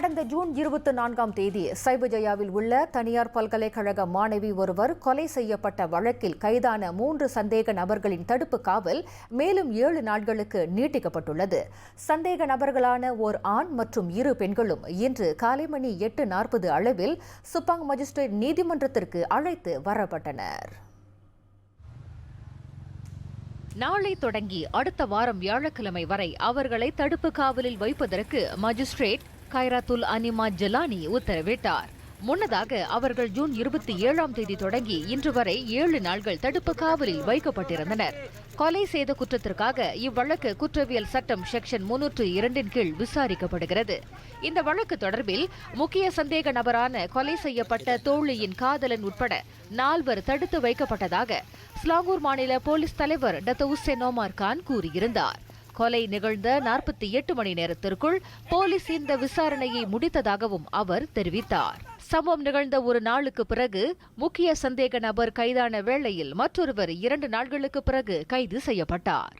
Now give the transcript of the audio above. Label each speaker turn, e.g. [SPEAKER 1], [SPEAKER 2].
[SPEAKER 1] கடந்த ஜூன் இருபத்தி நான்காம் தேதி சைபஜயாவில் உள்ள தனியார் பல்கலைக்கழக மாணவி ஒருவர் கொலை செய்யப்பட்ட வழக்கில் கைதான மூன்று சந்தேக நபர்களின் தடுப்பு காவல் மேலும் ஏழு நாட்களுக்கு நீட்டிக்கப்பட்டுள்ளது. சந்தேக நபர்களான ஓர் ஆண் மற்றும் இரு பெண்களும் இன்று காலை மணி எட்டு நாற்பது அளவில் சுப்பாங் மஜிஸ்ட்ரேட் நீதிமன்றத்திற்கு அழைத்து வரப்பட்டனர். நாளை தொடங்கி அடுத்த வாரம் வியாழக்கிழமை வரை அவர்களை தடுப்பு காவலில் வைப்பதற்கு மஜிஸ்ட்ரேட் கைராத்துல் அனிமா ஜலானி உத்தரவிட்டார். முன்னதாக அவர்கள் ஜூன் இருபத்தி ஏழாம் தேதி தொடங்கி இன்று வரை ஏழு நாள்கள் தடுப்பு காவலில் வைக்கப்பட்டிருந்தனர். கொலை செய்த குற்றத்திற்காக இவ்வழக்கு குற்றவியல் சட்டம் செக்ஷன் முன்னூற்று இரண்டின் கீழ் விசாரிக்கப்படுகிறது. இந்த வழக்கு தொடர்பில் முக்கிய சந்தேக நபரான கொலை செய்யப்பட்ட தோழியின் காதலன் உட்பட நால்வர் தடுத்து வைக்கப்பட்டதாக ஸ்லாங்கூர் மாநில போலீஸ் தலைவர் டத்த உசேன் கான் கூறியிருந்தார். கொலை நிகழ்ந்த நாற்பத்தி எட்டு மணி நேரத்திற்குள் போலீஸ் இந்த விசாரணையை முடித்ததாகவும் அவர் தெரிவித்தார். சம்பவம் நிகழ்ந்த ஒரு நாளுக்கு பிறகு முக்கிய சந்தேக நபர் கைதான வேளையில் மற்றொருவர் இரண்டு நாட்களுக்கு பிறகு கைது செய்யப்பட்டார்.